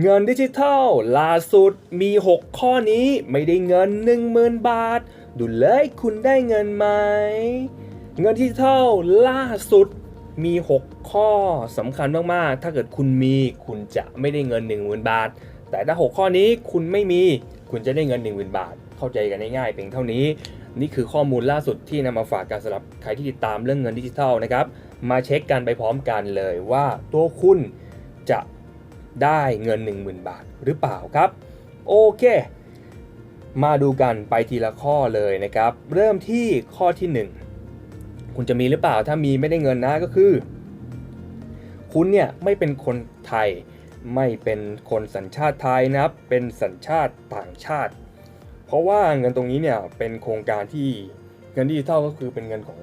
เงินดิจิทัลล่าสุดมี 6 ข้อนี้ไม่ได้เงิน 10,000 บาท ดูเลยคุณได้เงินไหม เงินดิจิทัลล่าสุดมี 6 ข้อสำคัญมาก ๆ ถ้าเกิดคุณมีคุณจะไม่ได้เงิน 10,000 บาท แต่ถ้า 6 ข้อนี้คุณไม่มีคุณจะได้เงิน 10,000 บาท เข้าใจกันง่ายๆเพียงเท่านี้ นี่คือข้อมูลล่าสุดที่นำมาฝากกันสำหรับใครที่ติดตามเรื่องเงินดิจิทัลนะครับมาเช็คกันไปพร้อมกันเลยว่าตัวคุณจะ ได้เงิน 10,000 บาทหรือเปล่าครับ โอเค มาดูกันไปทีละข้อเลยนะครับ เริ่มที่ข้อที่ 1 คุณจะมีหรือเปล่าถ้ามีไม่ได้เงินนะก็คือ คุณเนี่ยไม่เป็นคนไทย ไม่เป็นคนสัญชาติไทยนะครับ เป็นสัญชาติต่างชาติ เพราะว่าเงินตรงนี้เนี่ยเป็นโครงการที่เงินดิจิทัลก็คือเป็นเงินของ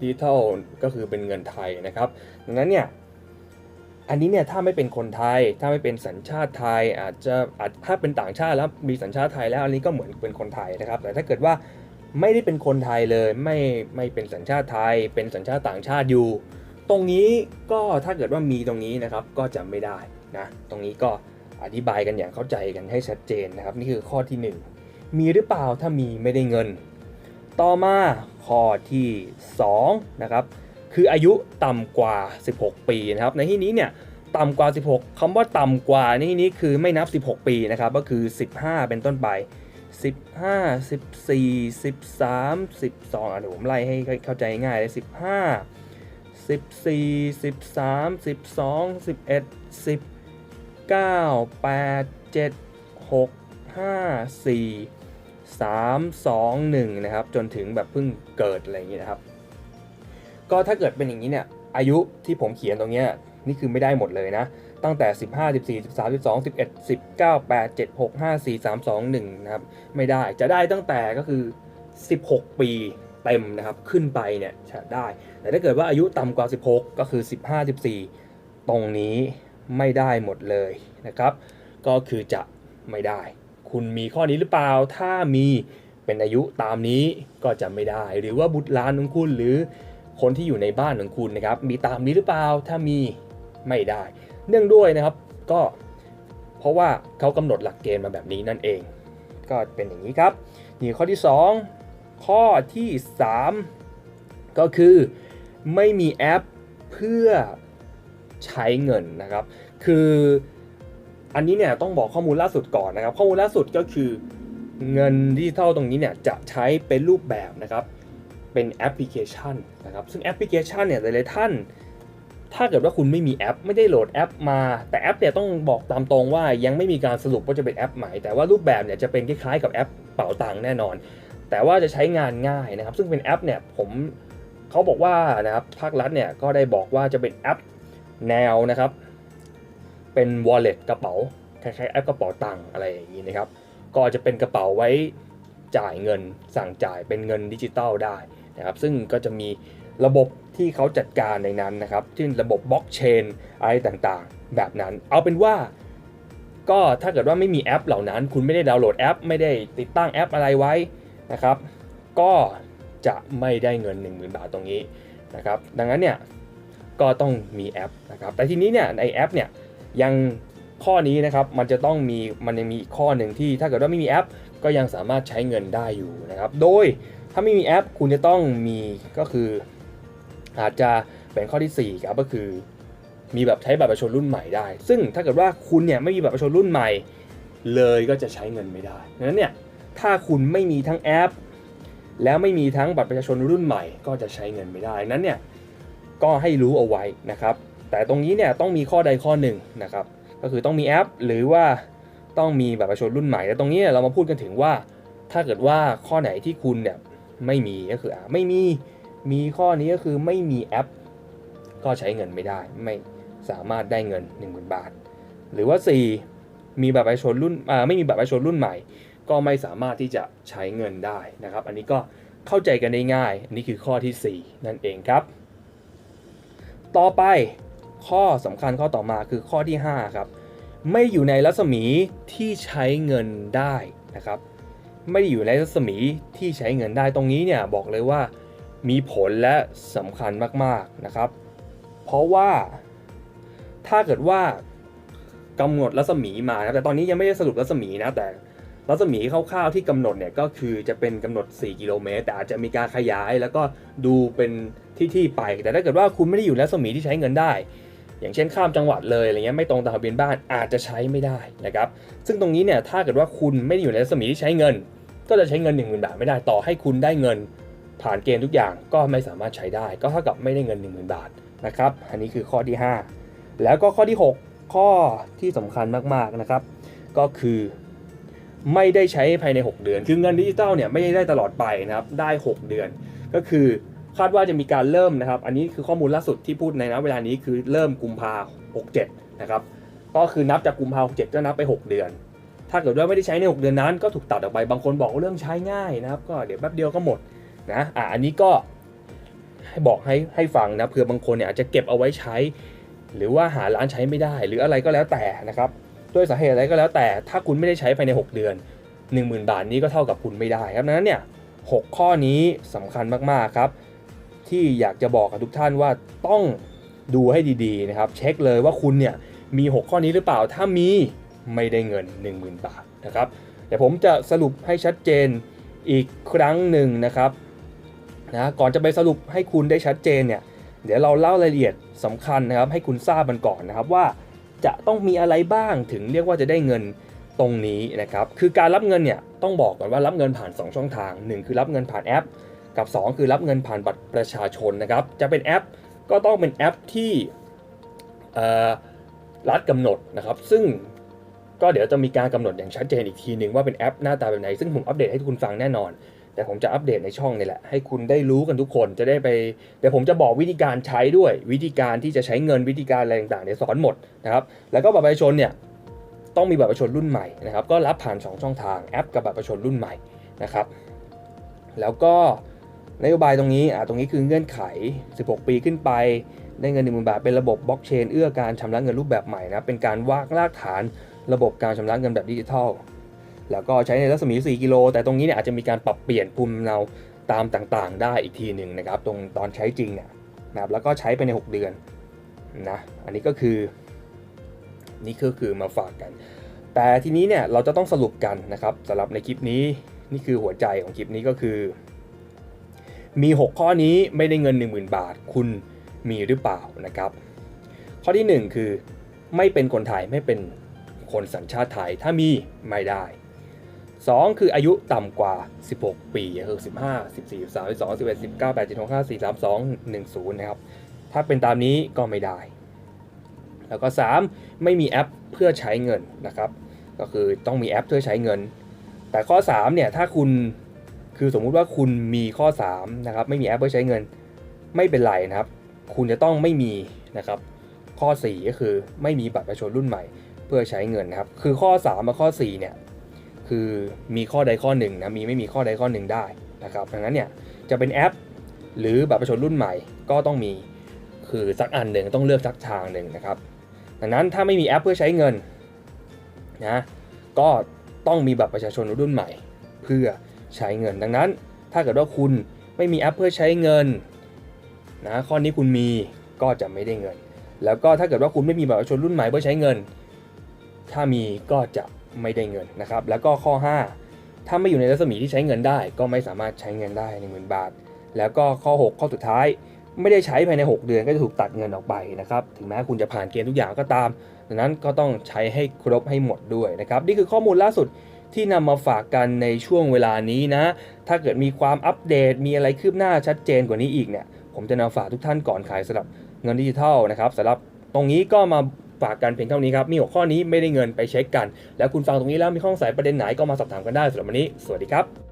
ดิจิทัลก็คือเป็นเงินไทยนะครับดังนั้นเนี่ย อันนี้เนี่ยถ้าไม่เป็นคนไทย ถ้าไม่เป็นสัญชาติไทย อาจจะอาจถ้าเป็นต่างชาติแล้วมีสัญชาติไทยแล้วอันนี้ก็เหมือนเป็นคนไทยนะครับ แต่ถ้าเกิดว่าไม่ได้เป็นคนไทยเลยไม่ไม่เป็นสัญชาติไทย เป็นสัญชาติต่างชาติอยู่ ตรงนี้ก็ถ้าเกิดว่ามีตรงนี้นะครับก็จะไม่ได้นะตรงนี้ก็อธิบายกันอย่างเข้าใจกันให้ชัดเจนนะครับ นี่คือข้อที่หนึ่งมีหรือเปล่าถ้ามีไม่ได้เงิน ต่อมาข้อที่2นะครับ คืออายุต่ำกว่า 16 ปีนะครับในที่นี้เนี่ยต่ำกว่า 16คำว่าต่ำกว่าในที่นี้คือไม่นับ 16 ปีนะครับก็คือ 15 เป็นต้นไป 15 14 13 12อะเดี๋ยวผมไล่ให้เข้าใจง่ายเลย15 14 13 12 11 10 9 8 7 6 5 4 3 2 1นะครับจนถึงแบบเพิ่งเกิดอะไรอย่างนี้ยนะครับ ก็ถ้าเกิดเป็นอย่างนี้เนี่ยอายุที่ผมเขียนตรงเนี้ยนี่คือไม่ได้หมดเลยนะ ตั้งแต่ 15 14 13 12 11 19 8 7 6 5 4 3 2 1นะครับไม่ได้จะได้ตั้งแต่ก็คือ 16 ปีเต็มนะครับขึ้นไปเนี่ยจะได้ แต่ถ้าเกิดว่าอายุต่ำกว่า 16 ก็คือ 15 14 ตรงนี้ไม่ได้หมดเลยนะครับ ก็คือจะไม่ได้ คุณมีข้อนี้หรือเปล่าถ้ามีเป็นอายุตามนี้ก็จะไม่ได้ หรือว่าบุตรหลานของคุณหรือ คนที่อยู่ในบ้านของคุณนะครับ มีตามนี้หรือเปล่า ถ้ามีไม่ได้ เนื่องด้วยนะครับก็เพราะว่าเขากำหนดหลักเกณฑ์มาแบบนี้นั่นเอง ก็เป็นอย่างนี้ครับนี่ข้อที่ 2 ข้อที่ 3 ก็คือไม่มีแอปเพื่อใช้เงินนะครับ คืออันนี้เนี่ยต้องบอกข้อมูลล่าสุดก่อนนะครับ ข้อมูลล่าสุดก็คือเงินดิจิทัลตรงนี้เนี่ยจะใช้เป็นรูปแบบนะครับ เป็นแอปพลิเคชันนะครับซึ่งแอปพลิเคชันเนี่ยหลายๆท่าน ถ้าเกิดว่าคุณไม่มีแอป ไม่ได้โหลดแอปมา แต่แอปเนี่ยต้องบอกตามตรงว่ายังไม่มีการสรุปว่าจะเป็นแอปไหนแต่ว่ารูปแบบเนี่ยจะเป็นคล้ายๆกับแอปเป๋าตังค์แน่นอน แต่ว่าจะใช้งานง่ายนะครับ ซึ่งเป็นแอปเนี่ยผมเขาบอกว่านะครับภาครัฐเนี่ยก็ได้บอกว่าจะเป็นแอปแนวนะครับ เป็น wallet กระเป๋าคล้ายๆแอปกระเป๋าตังค์อะไรอย่างนี้นะครับ ก็จะเป็นกระเป๋าไว้จ่ายเงินสั่งจ่ายเป็นเงินดิจิตอลได้ นะครับซึ่งก็จะมีระบบที่เขาจัดการในนั้นนะครับที่ระบบบล็อกเชนอะไรต่างๆ แบบนั้น เอาเป็นว่าก็ถ้าเกิดว่าไม่มีแอปเหล่านั้น คุณไม่ได้ดาวน์โหลดแอป ไม่ได้ติดตั้งแอปอะไรไว้นะครับ ก็จะไม่ได้เงิน 10,000 บาทตรงนี้นะครับ ดังนั้นเนี่ยก็ต้องมีแอปนะครับ แต่ทีนี้เนี่ยในแอปเนี่ยยังข้อนี้นะครับมันจะต้องมีมันยังมีอีกข้อหนึ่งที่ถ้าเกิดว่าไม่มีแอป ก็ยังสามารถใช้เงินได้อยู่นะครับ โดย ถ้าไม่มีแอปคุณจะต้องมีก็คือ อาจจะเป็นข้อที่ 4 ครับก็คือ มีแบบใช้บัตรประชาชนรุ่นใหม่ได้ ซึ่งถ้าเกิดว่าคุณเนี่ยไม่มีบัตรประชาชนรุ่นใหม่ เลยก็จะใช้เงินไม่ได้ดังนั้นเนี่ยถ้าคุณไม่มีทั้งแอป แล้วไม่มีทั้งบัตรประชาชนรุ่นใหม่ ก็จะใช้เงินไม่ได้นั้นเนี่ยก็ให้รู้เอาไว้นะครับ แต่ตรงนี้เนี่ยต้องมีข้อใดข้อหนึ่งนะครับก็คือต้องมีแอป หรือว่าต้องมีบัตรประชาชนรุ่นใหม่แต่ตรงนี้เรามาพูดกันถึงว่า ถ้าเกิดว่าข้อไหนที่คุณเนี่ย ไม่มีก็คืออ่าไม่มีมีข้อนี้ก็คือไม่มีแอป ก็ใช้เงินไม่ได้ ไม่สามารถได้เงิน 10,000 บาท หรือว่า 4 มีบัตรประชาชนรุ่นอ่าไม่มีบัตรประชาชนรุ่นใหม่ ก็ไม่สามารถที่จะใช้เงินได้นะครับ อันนี้ก็เข้าใจกันได้ง่าย อันนี้คือข้อที่ 4 นั่นเองครับ ต่อไปข้อสำคัญข้อต่อมาคือข้อที่ 5 ครับ ไม่อยู่ในรัศมีที่ใช้เงินได้นะครับ ไม่ได้อยู่ในรัศมีที่ใช้เงินได้ตรงนี้เนี่ยบอกเลยว่ามีผลและสำคัญมากๆนะครับ เพราะว่าถ้าเกิดว่ากำหนดรัศมีมานะแต่ตอนนี้ยังไม่ได้สรุปรัศมีนะแต่รัศมีคร่าวๆที่กำหนดเนี่ยก็คือจะเป็นกำหนด 4 กิโลเมตร แต่อาจจะมีการขยายแล้วก็ดูเป็นที่ที่ๆไป แต่ถ้าเกิดว่าคุณไม่ได้อยู่ในรัศมีที่ใช้เงินได้ อย่างเช่นข้ามจังหวัดเลยอะไรเงี้ยไม่ตรงตามทะเบียนบ้านอาจจะใช้ไม่ได้นะครับซึ่งตรงนี้เนี่ยถ้าเกิดว่าคุณไม่ได้อยู่ในรัศมีที่ใช้เงิน ก็จะใช้เงิน 1 0,000 บาทไม่ได้ต่อให้คุณได้เงิน ผ่านเกณฑ์ทุกอย่างก็ไม่สามารถใช้ได้ ก็เท่ากับไม่ได้เงิน 10,000 บาทนะครับอันนี้คือข้อที่ 5 แล้วก็ข้อที่ 6 ข้อที่สำคัญมากๆนะครับ ก็คือไม่ได้ใช้ภายใน 6 เดือน คือเงินดิจิตอลเนี่ยไม่ได้ได้ตลอดไปนะครับได้ 6 เดือน ก็คือ คาดว่าจะมีการเริ่มนะครับ อันนี้คือข้อมูลล่าสุดที่พูดในณเวลานี้คือเริ่มกุมภา67นะครับ ก็คือนับจากกุมภา67ก็นับไป 6 เดือน ถ้าเกิดว่าไม่ได้ใช้ใน 6 เดือนนั้น ก็ถูกตัดออกไป บางคนบอกว่าเรื่องใช้ง่ายนะครับ ก็เดี๋ยวแป๊บเดียวก็หมดนะ อะอันนี้ก็ให้บอกให้ให้ฟังนะ เผื่อบางคนเนี่ยอาจจะเก็บเอาไว้ใช้ หรือว่าหาร้านใช้ไม่ได้ หรืออะไรก็แล้วแต่นะครับ ด้วยสาเหตุอะไรก็แล้วแต่ ถ้าคุณไม่ได้ใช้ภายใน 6 เดือน 10,000 บาทนี้ก็เท่ากับคุณไม่ได้ครับดังนั้นเนี่ยหกข้อนี้สำคัญมากๆครับ ที่อยากจะบอกกับทุกท่านว่าต้องดูให้ดีๆนะครับ เช็คเลยว่าคุณเนี่ยมี 6 ข้อนี้หรือเปล่า ถ้ามีไม่ได้เงิน 10,000 บาทนะครับเดี๋ยวผมจะสรุปให้ชัดเจนอีกครั้งหนึ่งนะครับนะก่อนจะไปสรุปให้คุณได้ชัดเจนเนี่ยเดี๋ยวเราเล่ารายละเอียดสำคัญนะครับ ให้คุณทราบมันก่อนนะครับว่าจะต้องมีอะไรบ้างถึงเรียกว่าจะได้เงินตรงนี้นะครับ คือการรับเงินเนี่ยต้องบอกก่อนว่ารับเงินผ่าน 2 ช่องทาง 1 คือรับเงินผ่านแอป กับ 2 คือรับเงินผ่านบัตรประชาชนนะครับ จะเป็นแอปก็ต้องเป็นแอปที่รัฐกำหนดนะครับ ซึ่งก็เดี๋ยวจะมีการกำหนดอย่างชัดเจนอีกทีหนึ่งว่าเป็นแอปหน้าตาแบบไหน ซึ่งผมอัปเดตให้คุณฟังแน่นอน แต่ผมจะอัปเดตในช่องนี่แหละ ให้คุณได้รู้กันทุกคนจะได้ไป เดี๋ยวผมจะบอกวิธีการใช้ด้วย วิธีการที่จะใช้เงินวิธีการอะไรต่างๆเดี๋ยวสอนหมดนะครับ แล้วก็บัตรประชาชนเนี่ยต้องมีบัตรประชาชนรุ่นใหม่นะครับ ก็รับผ่าน 2 ช่องทางแอปกับบัตรประชาชนรุ่นใหม่นะครับ แล้วก็ นโยบายตรงนี้อ่าตรงนี้คือเงื่อนไข 16 ปีขึ้นไป ได้เงิน 1 0,000 บาท เป็นระบบบล็อกเชนเอื้อการชำระเงินรูปแบบใหม่นะ เป็นการวางรากฐานระบบการชำระเงินแบบดิจิทัล แล้วก็ใช้ในรัศมี 4 กิโล แต่ตรงนี้เนี่ยอาจจะมีการปรับเปลี่ยนภูมิเนาตามต่างๆ ได้อีกทีหนึ่งนะครับ ตรงตอนใช้จริงเนี่ยนะครับ แล้วก็ใช้ไปใน 6 เดือนนะ อันนี้ก็คือนี่ก็คือมาฝากกัน แต่ทีนี้เนี่ยเราจะต้องสรุปกันนะครับสำหรับในคลิปนี้นี่คือหัวใจของคลิปนี้ก็คือ มี 6 ข้อนี้ไม่ได้เงิน 10,000 บาท คุณมีหรือเปล่านะครับ ข้อที่ 1 คือไม่เป็นคนไทยไม่เป็นคนสัญชาติไทยถ้ามีไม่ได้ 2 คืออายุต่ำกว่า 16 ปีก็คือ15 14 13 12 11 19 8 7 6 5 4 3 2 1 0นะครับถ้าเป็นตามนี้ก็ไม่ได้ แล้วก็ 3 ไม่มีแอปเพื่อใช้เงินนะครับ ก็คือต้องมีแอปเพื่อใช้เงิน แต่ข้อ 3 เนี่ย ถ้าคุณ คือสมมุติว่าคุณมีข้อ3นะครับไม่มีแอปเพื่อใช้เงินไม่เป็นไรนะครับ คุณจะต้องไม่มีนะครับ ข้อ 4 ก็คือไม่มีบัตรประชาชนรุ่นใหม่ เพื่อใช้เงินนะครับ คือข้อ3กับข้อ4เนี่ยคือมีข้อใดข้อหนึ่งนะมีไม่มีข้อใดข้อหนึ่งได้นะครับดังนั้นเนี่ยจะเป็นแอป หรือบัตรประชาชนรุ่นใหม่ก็ต้องมีคือสักอันหนึ่งต้องเลือกสักทางหนึ่งนะครับดังนั้นถ้าไม่มีแอปเพื่อใช้เงินนะก็ต้องมีบัตรประชาชนรุ่นใหม่ เพื่อ ใช้เงิน ดังนั้น ถ้าเกิดว่าคุณไม่มีแอปเพื่อใช้เงินนะข้อนี้คุณมีก็จะไม่ได้เงิน แล้วก็ถ้าเกิดว่าคุณไม่มีบัตรประชาชนรุ่นใหม่เพื่อใช้เงิน ถ้ามีก็จะไม่ได้เงินนะครับ แล้วก็ข้อ 5 ถ้าไม่อยู่ในรัศมีที่ใช้เงินได้ ก็ไม่สามารถใช้เงินได้1 0,000 บาท แล้วก็ข้อ 6 ข้อสุดท้าย ไม่ได้ใช้ภายใน 6 เดือนก็จะถูกตัดเงินออกไปนะครับ ถึงแม้คุณจะผ่านเกณฑ์ทุกอย่างก็ตาม ดังนั้นก็ต้องใช้ให้ครบให้หมดด้วยนะครับ นี่คือข้อมูลล่าสุด ที่นำมาฝากกันในช่วงเวลานี้นะ ถ้าเกิดมีความอัปเดตมีอะไรคืบหน้าชัดเจนกว่านี้อีกเนี่ย ผมจะนำฝากทุกท่านก่อนขายสำหรับเงินดิจิทัลนะครับสำหรับตรงนี้ก็มาฝากกันเพียงเท่านี้ครับ มีหัวข้อนี้ไม่ได้เงินไปเช็คกัน แล้วคุณฟังตรงนี้แล้วมีข้อสงสัยประเด็นไหนก็มาสอบถามกันได้สำหรับวันนี้ สวัสดีครับ